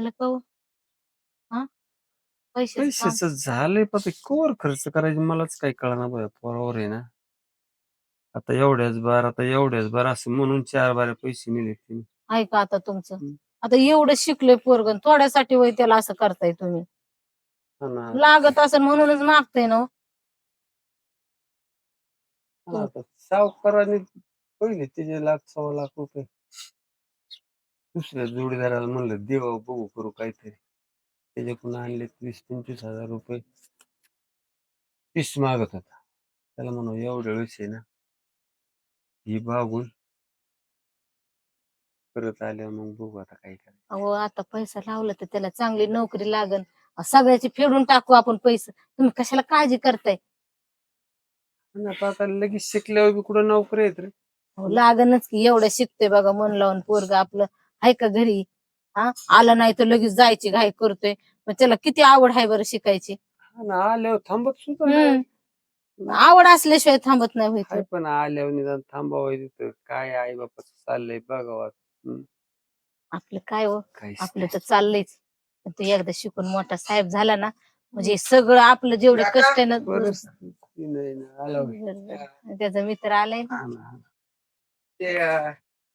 झालं का हो? हा पैशाचं काम पैशाच झालंय पण ते कोर खर्च करायचे मलाच काही कळना बाय पोरावर आहे ना आता एवढ्याच बार आता एवढ्याच बार असं म्हणून चार बारे पैसे नेले तिने आहे का आता तुमचं हम्म. आता एवढं शिकलोय पोरगण थोड्यासाठी वय त्याला असं करताय तुम्ही हा ना. लागत असेल म्हणूनच मागताय ना हो. हा, आता सावकाराने पहिले तिचे लाख सव्वा लाख रुपये दुसऱ्या जोडीदाराला म्हणलं देवा बघू करू काहीतरी. त्याच्याकडून आणले वीस पंचवीस हजार रुपये. तीस मागत होता. त्याला म्हणू एवढ्या वेळेस आहे ना. ही बागून परत आल्यावर मग बघू आता काय करायचं. अहो आता पैसा लावला तर त्याला चांगली नोकरी लागन. सगळ्याची फेडून टाकू आपण पैसे. तुम्ही कशाला काळजी करताय? आणि आता आता लगेच शिकल्यावर बी कुठं नोकरी येत रे. अहो, लागनच की एवढं शिकतोय बघा मन लावून पोरग आपलं. आहे का घरी? हा? आलं नाही तर लगेच जायची घाई करतोय. मग त्याला किती आवड आहे बरं शिकायची? ना आल्यावर थांबत सुद्धा नाही. हम्म. आवड असल्याशिवाय थांबत नाही होय काय तो. पण आल्यावर निदान थांबावं तिथं काय आई बापाचं चाललंय बघावं आपलं काय हो? आपलं तर चाललंयच. पण ते एकदा शिकून मोठा साहेब झाला ना म्हणजे सगळं आपलं जेवढे कष्ट आहे ना परिस्थिती नाही ना आल्यावर. बरोबर. त्याचा मित्र आलाय ना. ना.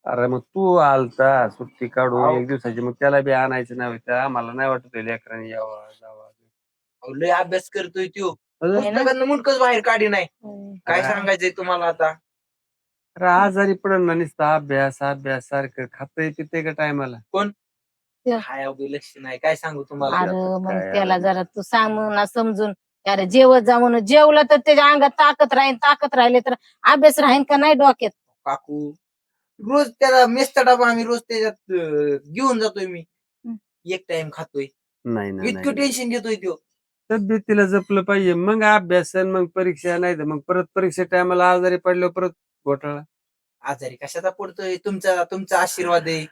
अरे मग तू आलता सुट्टी काढून एक दिवसाची. मग त्याला बी आणायचं नाही होतं. आम्हाला नाही वाटत लेकरांनी यावं जावं अहो, लय अभ्यास करतोय त्यो. अरे? पुस्तकातनं मुंडकच बाहेर काढी नाही. काय हा. सांगायचंय तुम्हाला आता? अरे आजारी पडन ना नुसता अभ्यास अभ्यास सारखं. खातंय पिते का टायमाला? हाय अवघे लक्ष नाही. काय सांगू तुम्हाला? अरे आता मग काय त्याला? जरा तू सांग समजून. अरे जेवत जा म्हणून. जेवलं तर त्याच्या अंगात ताकद राहील ताकद राहिले तर अभ्यास राहील का नाही डोक्यात? काकू रोज त्याला मेसचा डबा आम्ही रोज त्याच्यात अं, घेऊन जातोय मी. एक टाइम खातोय. नाही ना इतकं नाही. टेन्शन घेतोय त्यो तब्येतीला जपलं पाहिजे. मग अभ्यास आणि मग परीक्षा नाही तर मग परत परीक्षा टायमाला आजारी पडल्यावर परत घोटाळा. आजारी कशाचा पडतोय? तुमचा तुमचा आशीर्वाद आहे.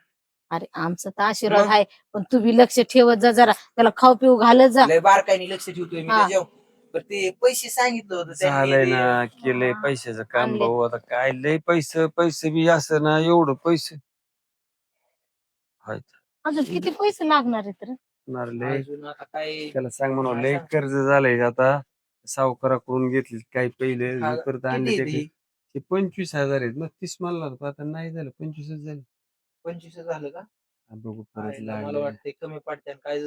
अरे आमचा तर आशीर्वाद मग? आहे. पण तू बी लक्ष ठेवत जा जरा. त्याला खाऊ पिऊ घालत जा. लय बारकाईने लक्ष ठेवतोय मी. हा. त्याच्यावर पण ते पैसे सांगितलं होतं झालंय ते- ना केलंय हा. पैशाचं काम आणले. भाऊ आता काय लय पैसे पैसे बी असं ना एवढं पैसे. अजून किती पैसे लागणार आहेत रे होणार लय अजून आता काय त्याला सांग म्हणा काय लय? कर्ज झालंय आता सावकाराकडून घेतली काही पहिले हा, परत आणले ते ती? ते पंचवीस हजार आहेत मग तीस म्हणला होता आता नाही झालं पंचवीसच झाले पंचवीस झालं का हा, बघू परत आईला मला लागले वाटतंय कमी पडते काय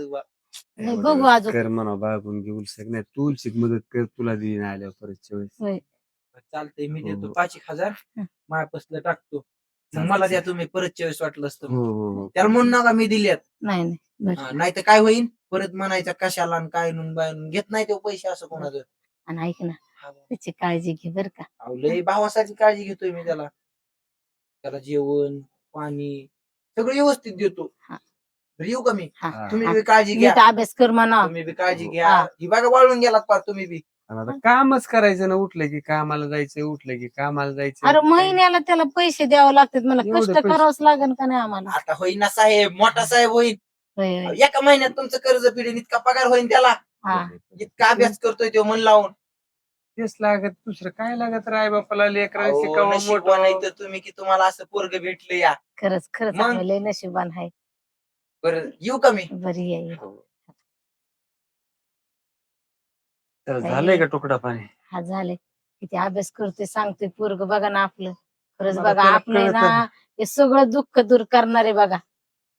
बघू. कर म्हणा बागून घेऊ शक नाही तू शिक मदत कर तुला देईन आल्यावर परतच्या वेळेस होय चालतंय मी हो, देतो हो. पाच एक हजार. मायापासलं टाकतो मग मला द्या. तुम्ही परत वेळेस वाटलं असतं हो हो हो त्याला म्हणून नका मी दिल्यात नाही नाही बरं. नाही तर काय होईल परत म्हणायचं कशाला आणि काय नून बाय नून. घेत नाही तो पैसे असं कोणाचं आणि ऐक ना हा. त्याची काळजी घे बर का अहो, लय भावासाठी काळजी घेतोय मी त्याला त्याला जेवण पाणी सगळं व्यवस्थित देतो हा. येऊ का मी? हा. हा. तुम्ही बी काळजी घ्या. नीट अभ्यास कर म्हणा. तुम्ही बी काळजी. घ्या. हा. ही बघा वाळून गेलात पार तुम्ही बी. आणि आता कामच करायचं ना उठलं की कामाला जायचं उठलं की कामाला जायचं. अरे महिन्याला त्याला पैसे द्यावे लागतात मला. एवढे कष्ट पैसे? करावंच लागेल का नाही आम्हाला? आता होईन ना साहेब मोठा साहेब होईल होय, होय. एका महिन्यात तुमचं कर्ज पिढीन इतका पगार होईल त्याला. हा. इतका अभ्यास करतोय तो मन लावून. तेच लागत दुसरं काय लागत राय बापाला लेकरा अहो, शिकावं नशिबवान आहे मोठं तर तुम्ही की तुम्हाला असं पोरग भेटलं या. खरंच खरंच मग? आम्ही लय नशिबान आहे. बरं येऊ का मी? बरी आहे तर झालंय का तुकडा पाणी? हा झाले किती अभ्यास करतोय सांगतोय पोरग बघा ना आपलं. खरंच मला बघा त्याला आपलं कळतं ना. हे सगळं दुःख दूर करणारे बघा.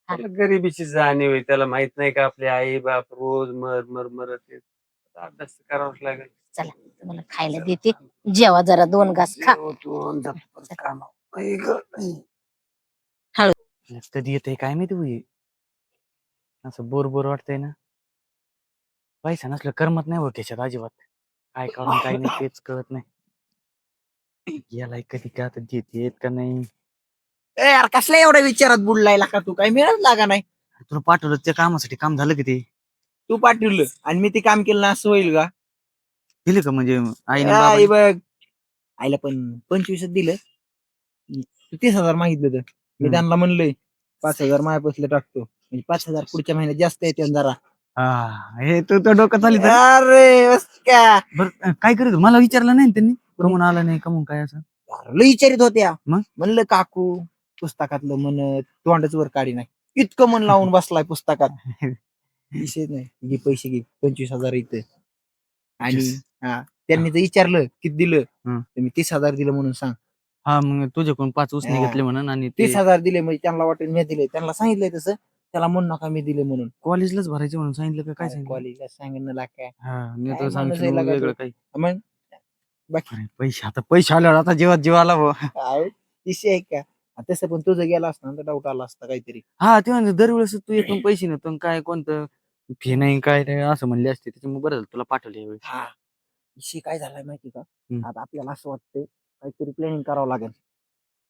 त्याला गरिबीची जाणीव आहे त्याला माहीत नाही का आपले आई बाप रोज मर मर मरत आहेत. आता अभ्यास करावाच लागेल. चला तुम्हाला खायला देते. जेवा जरा दोन घास खा. कामावर. आई गं. कधी येते काय माहिती होई असं बोर बोर वाटतंय ना. पैसा नसलं करमत नाही हो त्याच्यात अजिबात. काय करून काय नाही तेच कळत नाही. याला कधी का? आता देते येत का नाही? ए यार कसल्या एवढ्या विचारात बुडलाय का तू? काय मिळत लागा नाही? तुला पाठवलं त्या कामासाठी काम झालं की ते? तू पाठवलं. आणि मी ते काम केलं ना असं होईल का? दिले का म्हणजे आईने आई बाबाने? बघ. आईला पण पंचवीसच दिलं. तू तीस हजार मागितलं तर मी हम्म. त्यांना म्हणलंय पाच हजार मायापासलं टाकतो. म्हणजे पाच हजार पुढच्या महिन्यात जास्त येते जरा. हा हे तू तर डोकं चालित अरे बस का बर काय करीत होता? मला विचारलं नाही ना त्यांनी? कमून आला नाही कमून काय असं? लय विचारित होत्या. मग? म्हणलं काकू पुस्तकातलं म्हणत तोंडच वर काढी नाही. इतकं मन लावून बसलाय पुस्तकात. विषय नाही. घे पैसे घे. पंचवीस हजार इथे. आणि पंचवीस. हा त्यांनी जर विचारलं किती दिलं? हं. तर मी तीस हजार दिलं म्हणून सांग. हा मग तुझ्याकडून पाच उसने हा. घेतले म्हणून आणि तीस हजार दिले म्हणजे त्यांना वाटेल मी दिले. त्यांना सांगितलंय तसं. त्याला म्हणू नका मी दिले म्हणून. कॉलेजलाच भरायचे म्हणून सांगितलं का? काय सांगितलं? कॉलेजला सांगितलं ला काय? हा मी वेगळं. काही. मग बाकी अरे पैसे आता पैसे आल्यावर आता जेव्हा जीव आला भाऊ. काय? विषय आहे का? तसं पण तुझं गेला असता तर डाऊट आला असता काहीतरी. हा ते म्हणजे दरवेळेस तू येतून पैसे आणि काय कोणतं? फी नाही काय नाही असं म्हणले असते त्याच्यामुळे बरं झालं तुला पाठवले यावेळी. हा विषय काय झालाय माहिती का? हम्म. आता आपल्याला असं वाटतंय काहीतरी प्लॅनिंग करावं लागेल.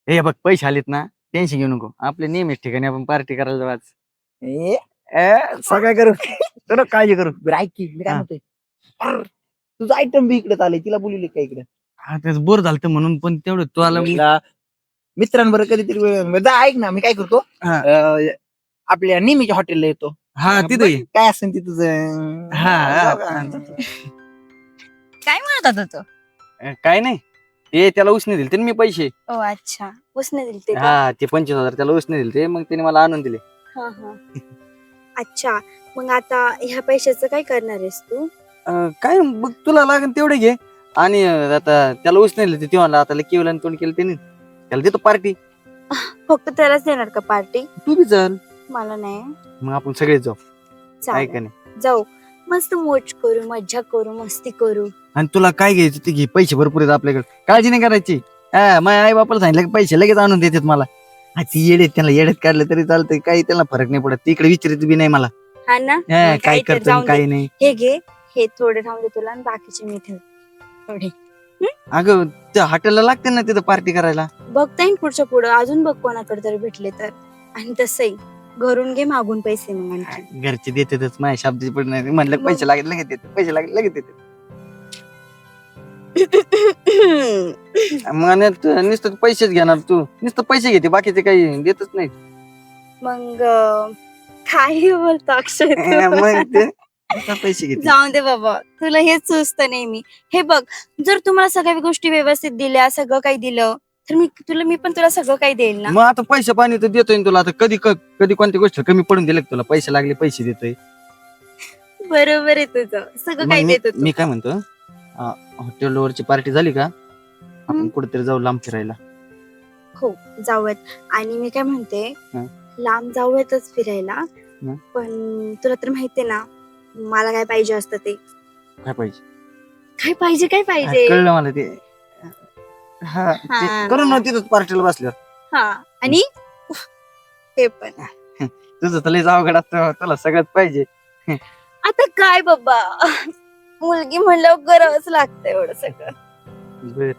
हे बघ पैसे आलेत ना टेन्शन घेऊ नको. आपले नेहमीच ठिकाणी आपण पार्टी करायला जाऊ आज. ए, ए, सगळं करू तर काळजी करू बरं ऐक की, मी काय हा. म्हणतोय तुझं आयटम बी इकडे आलंय तिला बोलले का इकडे हा तेच बोर झालं म्हणून पण तेवढं तू आला मी मित्रांबरोबर कधीतरी वेळ जा ऐक ना मी काय करतो हा. अं, आपल्या नेहमीच्या हॉटेलला येतो हा तिथे. बघ काय असेल ते तुझं हा, हा. जाऊ का? काय म्हणत होता तो काय नाही ते त्याला उसने दिले ते मी पैसे ओ अच्छा उसने दिले ते का? हा ते पंचवीस हजार त्याला उसने दिले ते मग त्याने मला आणून दिले हा हा. अच्छा. मग आता ह्या पैशाचं काय करणार आहेस तू? अ, काय बघ तुला लागेल तेवढे घे. आणि अ, आता त्याला उसने दिले ते म्हणला आता केवलं आणि तोंड केलं त्याने. त्याला देतो पार्टी. फक्त त्यालाच देणार का पार्टी? तू बी चल. मला नाही. मग आपण सगळेच जाऊ. काय चालेल का नाही? जाऊ. मस्त मोज करू मज्जा करू मस्ती करू. आणि तुला काय घ्यायचं ते घे. पैसे भरपूर आहेत आपल्याकडे. काळजी नाही करायची. हा माझ्या आई बापाला सांगितलं की पैसे लगेच आणून देतात मला. हा, ती येडेत त्यांना येड्यात काढलं तरी चालतंय. काही त्यांना फरक नाही पडत. तिकडे विचारित बी नाही मला. हा ना? हा, मग काय तर करतो जाऊन दे. काय नाही. हे घे हे थोडे राहून दे तुला आणि बाकीचे मी ठेव थोडे. अगं त्या हॉटेलला लागते ना तिथं पार्टी करायला? बघता येईल पुढच्या पुढं. अजून बघ कोणाकडे तरी भेटले तर. आणि तसंही. घरून घे मागून पैसे मग आणखी. घरचे देतातच. माझ्या शब्दाची पण नाही. म्हणलं पैसे लागले लगेच पैसे लागले लगेच देते. मग नुसतं पैसेच घेणार तू. नुसतं पैसे घेते बाकीचे काही देतच नाही मग अं, काही बोलतो अक्षय तू? मग ते नुसतं पैसे घेते. जाऊ दे बाबा तुला हेच सुचतं नेहमी. हे बघ जर तुम्हाला सगळ्या गोष्टी व्यवस्थित दिल्या सगळं काही दिलं तर मी तुला मी पण तुला सगळं काही देईल ना? मग आता पैसे पाणी तर देतोय ना तुला. आता कधी क- कधी कोणती गोष्ट कमी पडून दिले तुला? पैसे लागले पैसे देतोय. बरोबर आहे तुझं. सगळं मग काही मी देत मी काय म्हणतो? हॉटेलवरची पार्टी झाली का? आपण. कुठेतरी जाऊ लांब फिरायला. हो जाऊयात. आणि मी काय म्हणते हं. लांब जाऊयातच फिरायला. हं. पण तुला तर माहितीये ना मला काय पाहिजे असतं ते. काय पाहिजे? काय पाहिजे काय हा, पाहिजे? कळलं मला ते. हा ते हा. करू ना तिथं पार्टीला बसल्यावर. हा आणि? हे पण. तुझं तर लयच अवघड असतं तुला सगळ्यात पाहिजे. आता काय बाबा? मुलगी म्हणल्यावर करावंच लागतं एवढं सगळं. बर.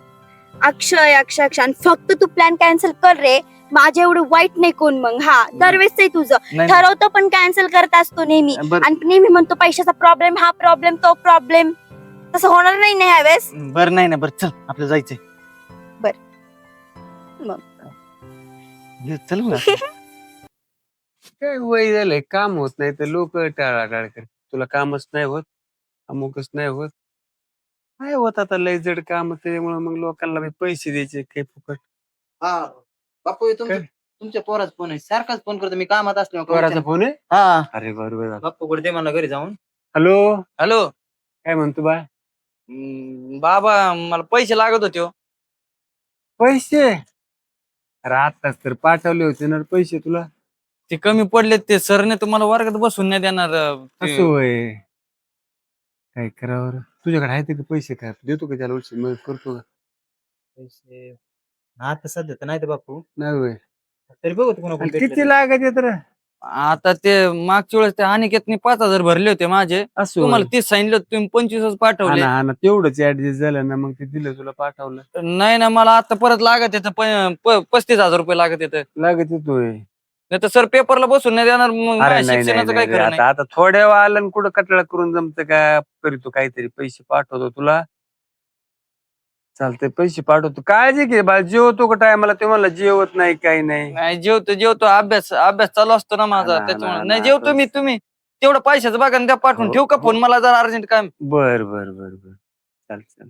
अक्षय अक्षय अक्षय. आणि फक्त तू प्लॅन कॅन्सल कर रे. माझ्या एवढं वाईट नाही कोण मग. हा दरवेळेस आहे तुझं. नाही ठरवतो पण कॅन्सल करत असतो नेहमी. बर. आणि नेहमी म्हणतो पैशाचा प्रॉब्लेम हा प्रॉब्लेम तो प्रॉब्लेम तसं होणार नाही ना ह्यावेळेस? बर नाही ना बर. चल आपलं जायचंय. बर. मग. ये, चल. काय वय झालंय. काम होत नाही तर लोक टाळाटाळ कर तुला कामच नाही होत अमुकच नाही होत. काय होत आता लय जड काम त्याच्यामुळे मग लोकांना बी पैसे द्यायचे काही फुकट. हा. बापू तुमच्या काय? तुमच्या पोराचा फोन आहे. सारखाच फोन करतो. मी कामात असल्यामुळे पोराचा फोन आहे? हा. अरे बरोबर झालं कडे दे मला घरी जाऊन? हॅलो? हॅलो? काय म्हणतो बा? हम्म, बाबा मला पैसे लागत होते हो. पैसे? अरे आताच तर पाठवले होते ना रे पैसे तुला. ते कमी पडले ते. सरने तुम्हाला वर्गात बसून नाही देणार अं, ते- असं होय. काय करावं रे? तुझ्याकडे आहेत का पैसे काय? देतो का त्याला उलशी मदत करतो का? पैसे? आता सध्या तर नाही तर बापू. नाही होय. तरी बघू आणि कोणाकडे किती भेटलं लागत येत रे? आता ते मागच्या वेळेस ते अनिकेतने पाच हजार भरले होते माझे. असं तुम्हाला. तीस सांगितलं होतं, तुम्ही पंचवीसच हा पाठवले ना हा ना तेवढंच ऍडजस्ट झालं ना मग ते दिलं तुला पाठवलं. नाही ना मला आता परत लागत येतं प- प- पस्तीस हजार रुपये लागत येतं लागत येतोय नाही तर सर पेपरला बसून नाही देणार मग अरे माझ्या नाही नाही शिक्षणाचं काय नाही खरं रे. नाही? आता आता थोड्या आणि कुठं कटळा करून जमतं का? करतो काहीतरी पैसे पाठवतो तुला. चालतंय पैसे पाठवतो. काळजी घे बा जेवतो का टायमाला? ते मला जेवत नाही काही नाही. नाही जेवतो जेवतो. अभ्यास अभ्यास चालू असतो ना माझा ना, त्याच्यामुळे. ना, नाही जेवतो मी तुम्ही. तेवढं पैशाचं बघा ना त्या पाठवून. हो, ठेवू का हो. फोन? मला जर अर्जंट काम बर बर बर बर. चाल चाल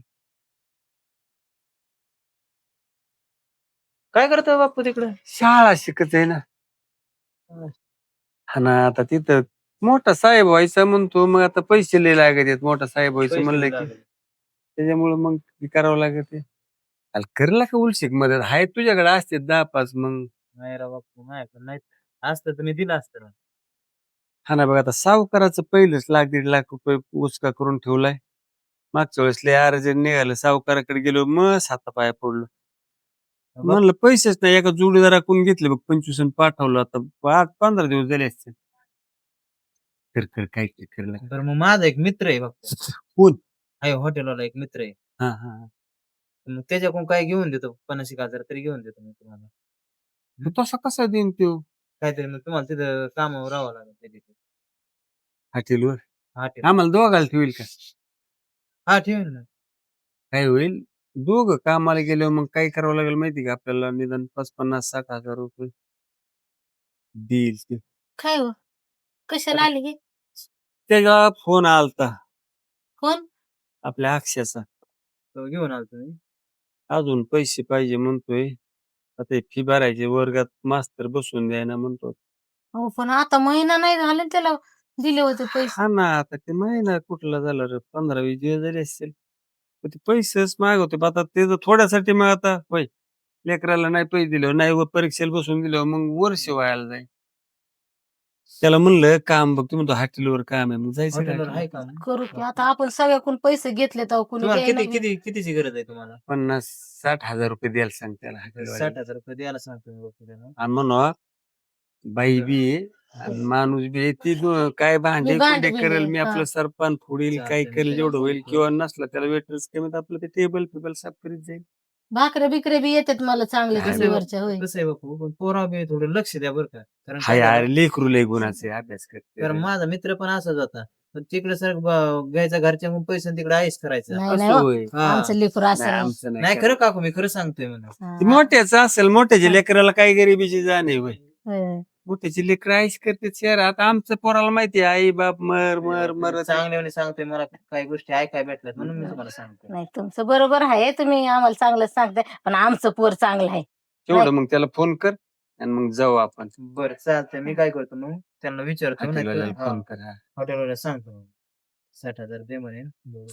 काय करतोय बापू तिकडे? शाळा शिकत आहे ना. हा ना आता तिथं मोठा साहेब व्हायचा म्हणतो मग आता पैसे लय लागत मोठा साहेब व्हायचं म्हणलं की. त्याच्यामुळे मग हे करावं लागत करला का उलशिक मदत हाय तुझ्याकडे असते दहा पाच मग नाही राव बापू माझ्याकडे नाही असतं तर मी दिलं असतं. हा ना बघ आता सावकाराचं पहिलंच लाख दीड लाख रुपये उचका करून ठेवलाय मागच्या वेळेस लय अर्जंट निघालं सावकाराकडे गेलो मग हातापाया पडलो. म्हणलं पैसेच नाही एका जोडीदाराकडून घेतले बघ पंचवीस आणि पाठवलं आता. आठ पंधरा दिवस झाले असते कर कर काय काय कर लाग. बरं मग माझा एक मित्र आहे फक्त कोण? आहे हॉटेलवाला एक मित्र आहे. हा हा हा. मग त्याच्याकडून काय घेऊन देतो? पन्नास एक हजार तरी घेऊन देतो मी तुम्हाला. मग तसा कसा देईन तो काहीतरी मग तुम्हाला तिथं कामावर राहावं लागेल त्या तिथे हॉटेलवर? हॉटेल. आम्हाला दोघाला ठेवील का? हा ठेवेल ना. काय होईल? दोघं कामाला गेल्यावर मग काय करावं लागेल माहिती का आपल्याला? निदान पाच पन्नास साठ हजार रुपये देईल ते. काय हो? कशाला आले हे? त्याचा फोन आलता. कोण आपल्या अक्षयाचा तो घेऊन आलो तुम्ही? अजून पैसे पाहिजे म्हणतोय. आता फी भरायचे वर्गात मास्तर बसून द्यायना म्हणतो. हो पण आता महिना नाही झाला ना त्याला दिले होते पैसे. हा ना आता ते महिना कुठला झाला रे? पंधरा वीस दिवस झाले असतील ते पैसेच मागवते पण आता ते जर थोड्यासाठी मग आता होय लेकराला नाही पैसे दिले नाही व परीक्षेला बसून दिले मग वर्ष व्हायला जाईल त्याला म्हणलं काम बघ तुम्ही हॉटेलवर काम आहे मग जायचं हॉटेलवर का? करू की आता आपण सगळ्याकडून पैसे घेतले तर कुणी तुम्हाला द्यायला किती नाही. किती कितीची गरज आहे तुम्हाला पन्नास साठ हजार रुपये द्यायला सांग त्याला साठ. हजार रुपये द्यायला सांगतो मी. आणि म्हणा बाई बी आहे आणि माणूस बी आहे ती दो- काय भांडे मी भांडे कुंडे करेल मी हा. आपलं सरपान फोडील काय करेल जेवढं होईल किंवा नसलं त्याला वेटर्स कमीत आपलं ते टेबल फिबल साफ करीत जाईल भाकरे बिकरे बी येतात मला चांगले होय कसं आहे बापू पण पोरा बी थोडं लक्ष द्या बरं का कारण हाय काय? लेकरू लय गुणाचे अभ्यास करते कारण माझा मित्र पण असाच होता पण तिकडे सर घ्यायचा घरच्या पैसे तिकडे आईस करायचं नाही असं नाही हो. होय. हा. आमचं लेकरू नाही, असं आमचं नाही नाही करत. खरं काकू मी खरं सांगतोय म्हणा ते मोठ्याच असेल मोठ्याच्या लेकराला काय गरिबीची जाणीव होय होय. मोठ्याची लेकर आईश करते शहरात. आमचं पोराला माहिती आहे आई बाप मर मर मर चांगल्याने सांगतोय मला काही गोष्टी ऐकाय भेटल्यात म्हणून मी तुम्हाला सांगतोय. नाही तुमचं बरोबर आहे तुम्ही आम्हाला चांगलं सांगताय पण आमचं पोर चांगलं आहे. तेवढं मग त्याला फोन कर आणि मग जाऊ आपण. बरं चालतंय. मी काय करतो मग त्यांना विचारतो हॉटेलवाल्याला फोन कर हा. हॉटेलवाला सांगतो मग. साठ हजार दे म्हणे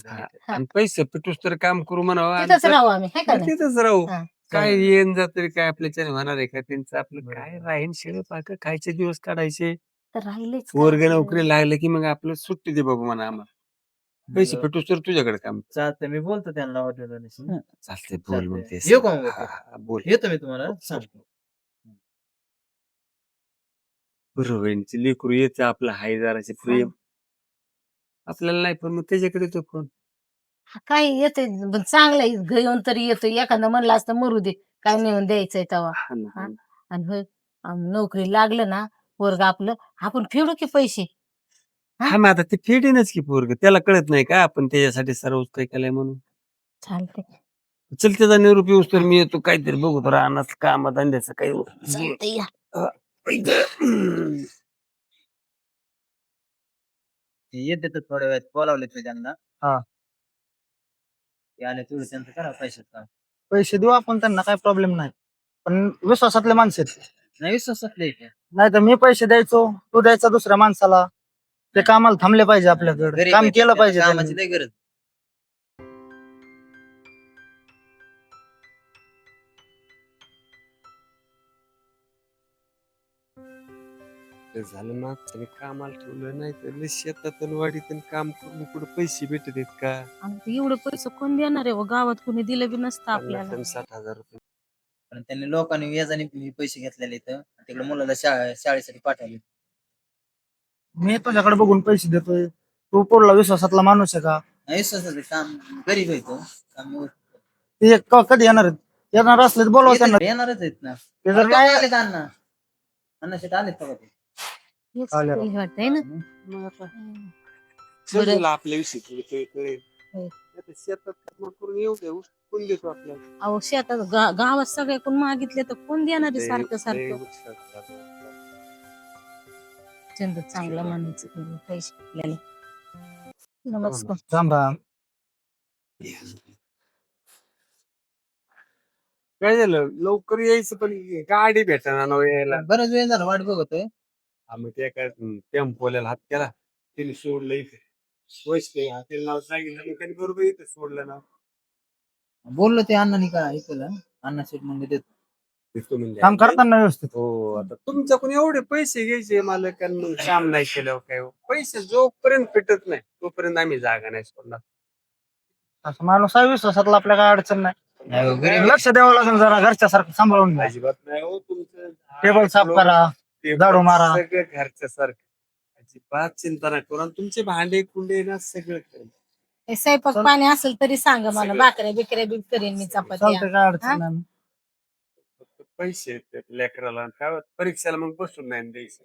हा. आणि पैसे पिटूस तर काम करू म्हणावं आणि तिथंच राहू आम्ही हाय का नाही? तिथंच राहू. हा. काय चालेल. येण जात तरी काय आपल्याच्याने होणार आहे का त्यांचं आपलं बरोबर. काय राहीन शिळ पाक खायचे दिवस काढायचे तर राहिलेच काय वर्ग. नोकरी लागले की मग आपलं सुट्टी दे बाबू म्हणा आम्हाला पैसे. पिटूस तर तुझ्याकडे काम चालतंय मी बोलतो त्यांना हॉटेलवाल्याशी हं. चालतंय बोल मग चालतंय. ते येऊ का मग हा, हा, बोल येतो मी तुम्हाला सांगतो बरोबर आहे. लेकरू येते आपलं हाय जराचे प्रेम आपल्याला नाही पण मग त्याच्याकडे तो फोन काय येते पण चांगलं घेऊन तरी येतो एखादं म्हणलं असतं मरू दे. काय नेऊन द्यायचंय तेव्हा हा ना, हा. हा. ना. आणि होय आम- नोकरी लागलं ना वर्ग आपलं आपण फेडू की पैसे? हा? मग आता ते फेडीनच की पोरग. त्याला कळत नाही का आपण त्याच्यासाठी सर्व काही केलंय म्हणून. चालते चल त्याचा निरोप येऊस तर मी येतो. काहीतरी बघू तर रानात काम धंद्याचं काही चालते या. ते येते तर थोड्या वेळात बोलावले ते त्यांना. हा. ते आले तेवढं त्यांचं करा पैशात काम. पैसे देऊ आपण त्यांना काय प्रॉब्लेम नाही. पण विश्वासातले माणसं आहेत. नाही विश्वास असले नाही तर मी पैसे द्यायचो तू द्यायचा दुसऱ्या माणसाला. ते कामाला थांबले पाहिजे आपल्याकडे. काम केलं पाहिजे कामाची त्यांनी. नाही गरज ते झालं मागचं कामाला ठेवलं. नाही तर लय शेतात आणि वाडीत आणि काम करून कुठं पैसे भेटत आहेत का? आणि ते एवढं पैसे कोण देणार आहे हो? गावात कोणी दिलं बी नसतं पन्नास आपल्याला. आणि साठ हजार रुपये. पण त्यांनी लोकांनी व्याजाने बी पैसे घेतलेले इथं तिकडे मुलाला शाळे शाळेसाठी पाठवले. मी तुझ्याकडे बघून पैसे देतोय. तू पुढला विश्वासातला माणूस आहे का? नाही विश्वासाचं काम गरीब आहे तो. काम व्यवस्थित. ते क- कधी येणार आहेत? येणार असले तर बोलवा त्यांना. येतात- येणारच आहेत ना. ते जर नाही आलेत अण्णा. अण्णा शेट आलेत बघा ते. हेच आल्या. हे वाटतंय ना? मग आता हम्म. चल बरं. तुला आपल्या विषयी थोडं काही कळेल. होय. आता शेतात काम करून येऊ दे ऊस कोण देतो आपल्याला? अहो शेतात गा- गावात सगळ्याकडून मागितले तर कोण देणार आहे सारखं लय सारखं? झाला. चंद चांगला म्हणायचं की पैसे आपल्याला. नमस्कार. राम राम काय झालं? लवकर यायचं पण गाडी भेटणार ना यायला. बराच वेळ झाला वाट बघतोय. आम्ही ते एका टेम्पोला हात केला. तिने सोडलं इथे. वैसले त्याला नाव सांगितलं. मग त्यांनी बरोबर इथे सोडलं ना बोललो ते अण्णांनी का ऐकलं? अण्णा शेट म्हणजे देत काम करताना व्यवस्थित. हो आता तुमच्याकडून एवढे पैसे घ्यायचे मालकांना? काम नाही केल्यावर काय हो. पैसे जोपर्यंत फिटत नाही तोपर्यंत आम्ही जागा नाही सोडणार. असं माणूस आहे विश्वासातला आपल्या काय अडचण नाही. नाही हो, गरीब लक्ष द्यावं लागेल जरा घरच्या सारखं सांभाळून घ्या. अजिबात नाही हो तुमचं टेबल साफ करा. झाडू मारा. सगळं घरच्या सारखं. अजिबात चिंता नाही करू. आणि तुमचे भांडे कुंडे ना सगळं करेन. हे स्वयंपाक पाणी असेल तरी सांगा मला. सगळं. भाकऱ्या बिकऱ्या बी करेन मी चपात्या. चालतंय काय? अडचण नाही फक्त पैसे आहेत लेकराला. आणि काय होतं, परीक्षेला मग बसून नाही द्यायचं.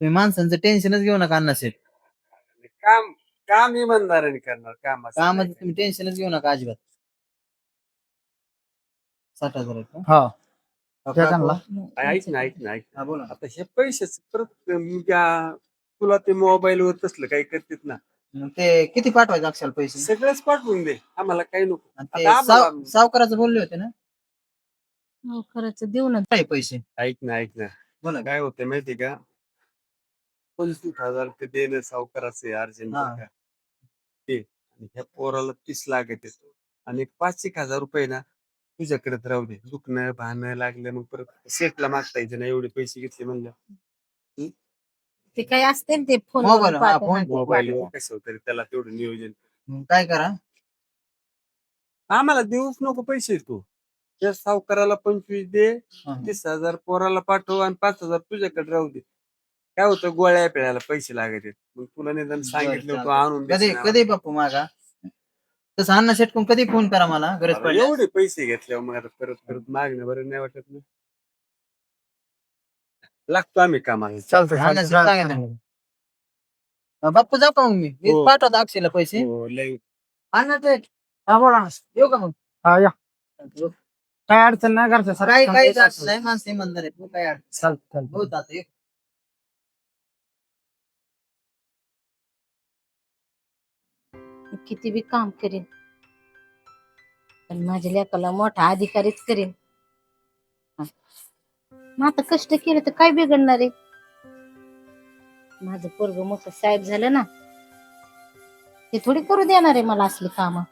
तुम्ही माणसांचं टेन्शनच घेऊ नका अण्णा आणि काम काम इमानदाराने करणार. कामाचं नाही. तुम्ही टेन्शनच घेऊ नका अजिबात. साठ हजार आहेत का? हा. त्या. ऐक ना ऐक ना ऐक ना. हा बोला आता हे पैसेच परत मी त्या- तुला ते मोबाईल वर तसलं काही करतात ना. मग ते किती पाठवायचे अक्षाला पैसे? सगळंच पाठवून दे. आम्हाला काही नको. आणि ते आता आम्हाला- साव- सावकाराचं बोलले होते ना? हो, खरंच देऊ ना. काय पैसे? ऐक ना ऐक ना. बोला काय होतं माहिती का? पंचवीस हजार ते देणं सावकाराचे अर्जंट हा. ते. आणि ह्या पोराला तीस लागत आणि एक पाच एक हजार रुपये ना तुझ्याकडे राहू दे. दुखणं भाणं लागलं मग परत सेटला मागता यायचं ना एवढे पैसे घेतले म्हणलं. ते काही असते ना ते फोन हा. मोबाईल कसं होतं रे, त्याला तेवढं नियोजन. मग काय करा? आम्हाला देऊच नको पैसे तू. त्या सावकाराला पंचवीस दे हा. तीस हजार पोराला पाठव आणि पाच हजार तुझ्याकडे राहू दे. काय होतं गोळ्या पिळायला पैसे लागत आहेत. मग तुला निदान सांगितलं होतं. आणून कधी देशील कधी बापू मागा? तसं अण्णा शेट कोण कधी फोन करा मला? गरज पडली एवढे पैसे घेतल्यावर मग आता परत परत मागणं बरं नाही वाटत ना. लागतो आम्ही कामाला. अण्णा शेट. सांगितलं बाप्पू जाऊ का मग मी? मी हो. पाठवतो अक्षयला पैसे. हो, लय. अण्णा शेट हा बोला ना. येऊ का मग? हा या. काय अडचण नाही काय काही सांभाळायचं. अडचण नाही माणसं इमानदार आहेत. काय अडचण? चालतंय, चालतंय. हो तात्या, किती बी काम करीन. पण माझ्या लेकाला मोठा अधिकारीच करीन. हा. मग आता कष्ट केले तर काय बिघडणार आहे? माझं पोरग मोठं साहेब झालं ना ते थोडी करू देणार आहे मला असली काम.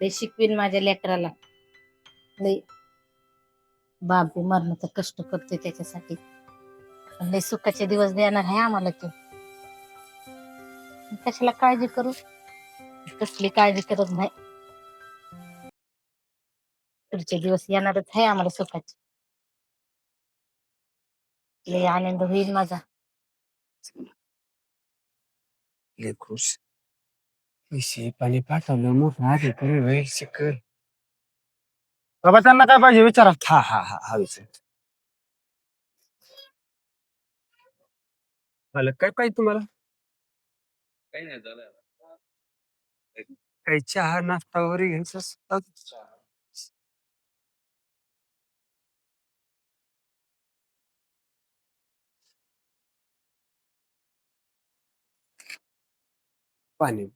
ते शिकवीन माझ्या लेकराला. लय बाप बी तर कष्ट करतोय त्याच्यासाठी. पण लय सुखाचे दिवस देणार आहे आम्हाला तो. कशाला काळजी करू? कसली काळजी करत नाही. पुढचे दिवस येणारच आहे आम्हाला सुखाचे. लय आनंद होईल माझा. लय खुश. पैसे पाणी पाठवलं मोठं अधिकारी होईल शिकल. बाबा त्यांना काय पाहिजे विचारा हा हा हा हा विचार. मला काय पाहिजे तुम्हाला? काही नाही झालं काही चहा नाश्ता वगैरे घ्यायचं असतं? पाणी.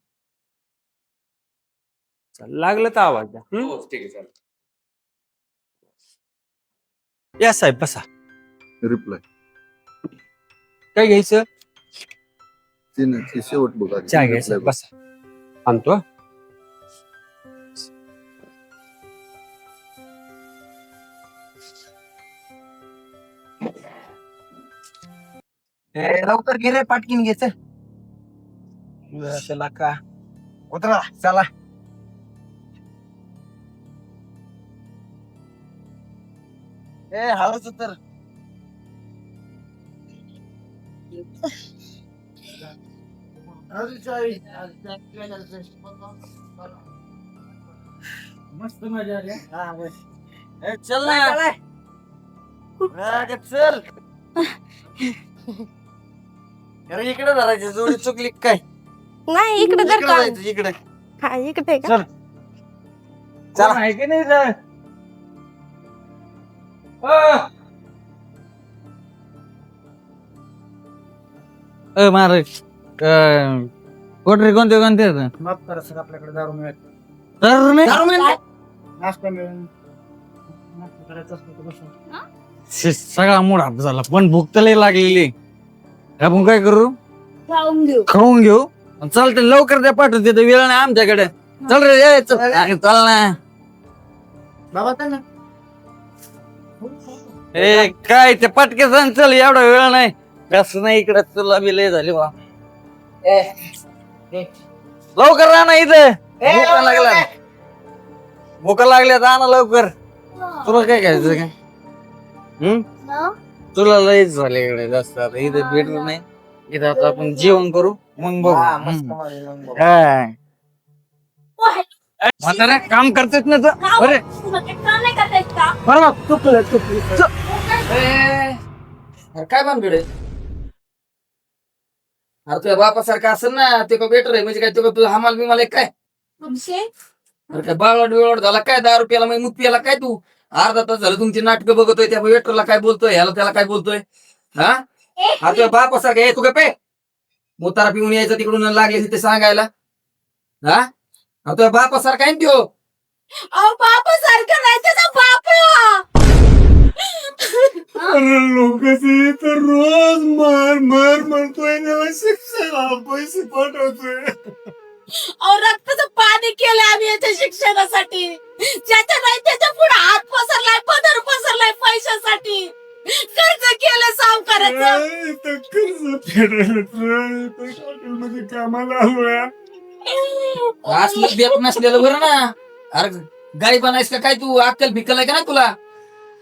चल, लागलं तर आवाज द्या. हं? ठीक आहे चालेल. या साहेब बसा. रिप्लाय. काय घ्यायचं? तीन ती शेवट बघा. चहा घ्यायचं. बसा. आणतो हं. ए, लवकर घे रे पाटकीन घे चल. चला का? उतरा. चला. ए हळूच उतर. मस्त मजा आली हा. चल ना. अरे, चल. अरे इकडे धरायची जोडी चुकली काय? नाही इकडे जर इकडे का जायचं इकडे. हा इकडे का? चला. आहे की नाही अ मार. कोटरी कोणते कोणते? आहेत? माफ करा सर आपल्याकडे दारू मिळत दारू नाही? काय? नाश्ता मिळेल. शे, सगळा मूड हात झाला. पण भूक तर लय लागलेली. आपण काय करू? खाऊन घेऊ. खाऊन घेऊ. चालते लवकर त्या पाठवते तर वेळ नाही आमच्याकडे. चल रे ये, चल. अरे, चल ना. बाबा काय ना. ए काय ते पटके सांग चल एवढा वेळ नाही. कसं नाही इकडे? तुला बी लय झाली बा. ए, ए. लवकर राहा ना इथं. ए, भूका लागल्या भूका लागल्या जा ना लवकर. तुला काय खायचं काय? हम्म? तुला लयच झाले इकडे जास्त. आता इथं भेटलं नाही. इथं आता आपण जेवण करू मग बघू. हा, मस्त हम्म. मारी मग बघ. काय म्हातारे काम करतेच ना तर अरे. चुकलं ए, काय भानगड आहे? अरे तुझ्या बापासारखं असेल ना ते का बेटर आहे? म्हणजे काय तो का तुझा हमाल बिमाल आहे काय? अरे काय बाळवाट बिळवाट झाला काय? दहा रुपयाला मग मुत प्याला काय तू? अर्धा तास झालं तुमची नाटकं बघतोय त्या वेटरला काय बोलतोय ह्याला त्याला काय बोलतोय? हा? अरे तुझ्या बापासारखं आहे तू का पे मोतारा पिऊन यायचं तिकडून लागले तिथे सांगायला. हा? अरे तुझ्या बापासारखा आहे ना त्यो? अहो बापा सारखं नाही त्याचा बाप. अरे लोक तर रोज मार मार म्हणतोय ना शिक्षणाला पैसे पाठवतोय. अहो रक्ताचं पाणी केलं आम्ही याच्या शिक्षणासाठी. ज्याच्या नाही त्याच्या पुढे हात पसरलाय पदर पसरलाय पैशासाठी. कर्ज केलं सावकाराचं. इथं कर्ज फेडायला हॉटेलमध्ये कामाला आलोय असलं बेप नसलेलं बरं ना. अरे गाडी बनायस का काय तू? अक्कल भिकल आहे का नाही तुला?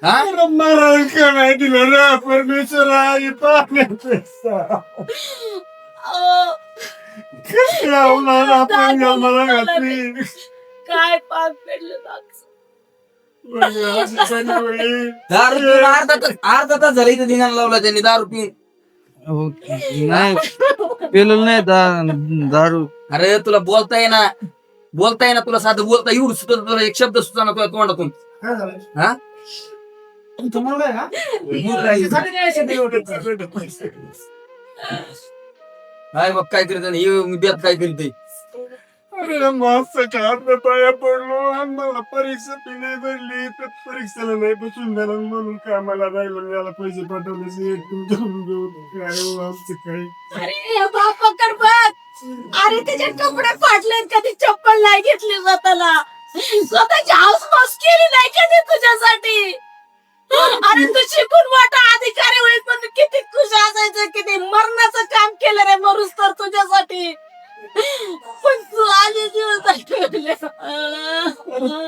अरे मरण का नाही दिलं रे? परमेश्वर आहे पाण्यापेक्षा. अहो, कसं लावणार आपण मला घातली? काय पाप फेडलं दारू पिऊन अर्धा तास अर्धा तास झाला इथं धिंगाणा लावला त्यांनी दारू पिऊन नाही पेलेलं नाही दा- दारू अरे तुला बोलता येईना. बोलता येईना तुला साधं बोलता येऊ सुद्धा तुला एक शब्द सुद्धा ना तुझ्या तोंडातून. हा? काय बघ काय करीत आहे? हे मी बेत काय करीत आहे? अरे मस्त हात पाया पडलो आणि मला परीक्षा नाही भरली. तर परीक्षेला नाही बसून द्याला म्हणून कामाला राहिलो मला पैसे पाठवले काय हो आमचं काय? अरे बापाकड बघ अरे त्याचे कपडे फाटले कधी चप्पल नाही घेतली स्वतःला. स्वतःची हाऊस केली नाही कधी तुझ्यासाठी? अरे तू शिकून मोठा अधिकारी होईल पण तू किती खुश असायचं किती मरणाचं काम केलं रे मरूस तर तुझ्यासाठी. पण तू आले दिवस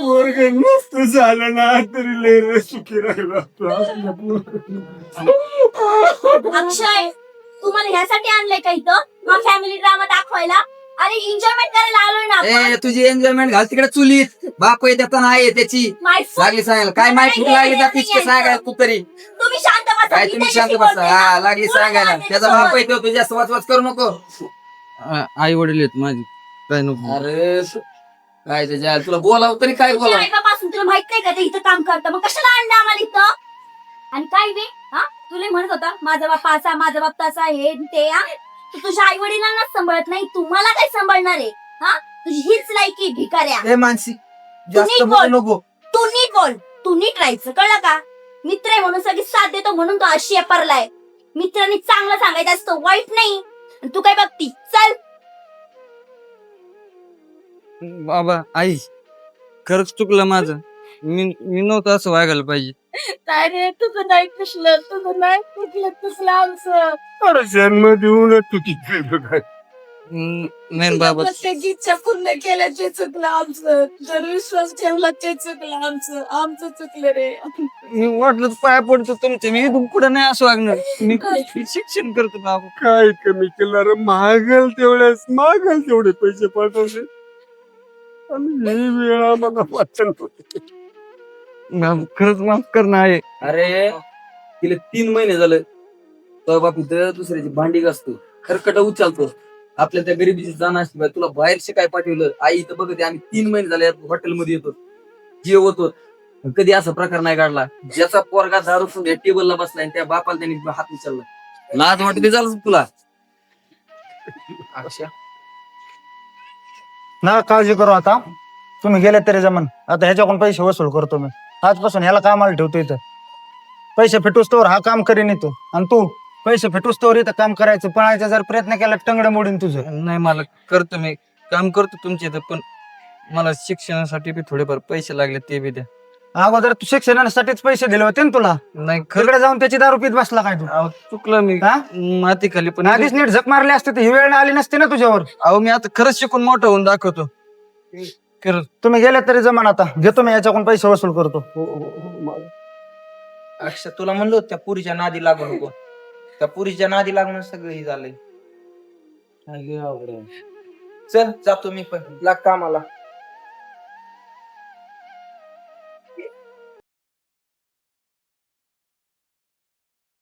पोरग मस्त झालं ना तरी लय रे सुखी राहिला. अक्षय तुम्हाला ह्यासाठी आणलंय का इथं? मग फॅमिली ड्रामा दाखवायला? अरे एन्जॉयमेंट करायला आलोय ना आपण. ए तुझी एन्जॉयमेंट घाल तिकडे चुलीत. बाप देताना आहे त्याची. लागली सांगायला. काय माहिती लागली जातीच की सांगायला तू तरी तुम्ही शांत बसा काय मी तुम्ही त्याच्याशी शांत बसा. बोलते ना. हा लागली बोला सांगायला. ना त्याचा बाप आहे तो तुझ्या वाच वाच करू नको. आई वडील आहेत माझी. काय नको. अरे काय त्याच्या तुला बोलावं तरी काय तुझ्या बोलावं? आईबापासून तुला माहीत नाही का ते इथं काम करतं? मग कशाला आणलं आम्हाला इथं? आणि काय वे हा? तुला म्हणत होता माझा बाप असा माझा बाप तसा हे न ते हा तू तुझ्या आई वडिलांनाच सांभाळत नाही तुम्हाला काय सांभाळणार आहे? हा? तुझी हीच लायकी भिकाऱ्या. ए मानसी जास्त जास्त बोलू बोलू. नको. तू नीट बोल. तू नीट राहायचं कळलं का? मित्र आहे म्हणून सगळी साथ देतो म्हणून तो अशी अपारलाय मित्रांनी चांगलं सांगायचं असतं वाईट नाही. आणि तू काय बघती? चल. बाबा आई खरंच चुकलं माझं. मी मी नव्हतं असं वागायला पाहिजे. काय रे तुझं नाही कुठलं तुझं नाही कुठलं तुझलं आमचं. अरे जन्म देऊन चुकी केलं काय बाबा प्रत्येक इच्छा पूर्ण केल्याचे चुकलं आमचं. जर विश्वास ठेवला ते चुकलं आमचं. आमचं चुकलं रे. मी वाटलं तर पाया पडतो तुमच्या मी इथून पुढे नाही असं वागणार. मी शिक्षण करतो बाबा. काय कमी केलं रे? महागल तेवढ्याच महागल तेवढे पैसे पाठवले. आणि ही वेळ आम्हाला वाचन होते. बाबा, खरंच माफ करणं आहे. अरे तिला तीन महिने झालं. तो बाप इथं दुसऱ्याची भांडी घासतो खरकट उचलतो. आपल्या त्या गरिबीची जाण असते बाई, तुला बाहेर शिकाय पाठवलं? आई इथं बघते आम्ही तीन महिने झाले हॉटेलमध्ये येतो. जेवतो. कधी असा प्रकार नाही काढला ज्याचा पोरगा दारू त्या टेबलला बसलाय आणि त्या बापाला त्यांनी हात उचलला. लाज वाटते झालं तुला. ना काळजी करू आता. तुम्ही गेले तरी जमन. आता ह्याच्याकडून पैसे वसूल करतो मी. आजपासून ह्याला कामाला ठेवतो इथं. पैसे फिटूस तोवर हा काम करीन इथं. आणि तू पैसे फिटूस तोवर इथं काम करायचं. पळायचा जर प्रयत्न केला टंगड मोडीन तुझं. नाही मला करतो मी. काम करतो तुमच्या इथं पण मला शिक्षणासाठी बी थोडेफार पैसे लागले ते बी द्या. अगोदर तू शिक्षणासाठीच पैसे दिले होते ना तुला? नाही खरं तिकडे जाऊन त्याची दारू पीत बसला काय तू? अहो, चुकलं मी. हा? माती खाली पण आधीच नीट झक मारली असते तर ही वेळ आली नसते ना तुझ्यावर. अहो मी आता खरंच शिकून मोठं होऊन दाखवतो. खरं तुम्ही गेले तरी जमान आता. घेतो मी याच्याकडून पैसे वसूल करतो. हो हो हो अक्षय तुला म्हणलो होतं त्या पुरीच्या नादी लागू नको. त्या पुरीच्या नादी लागून सगळं हे झालंय. चल जातो मी पण. लाग कामाला.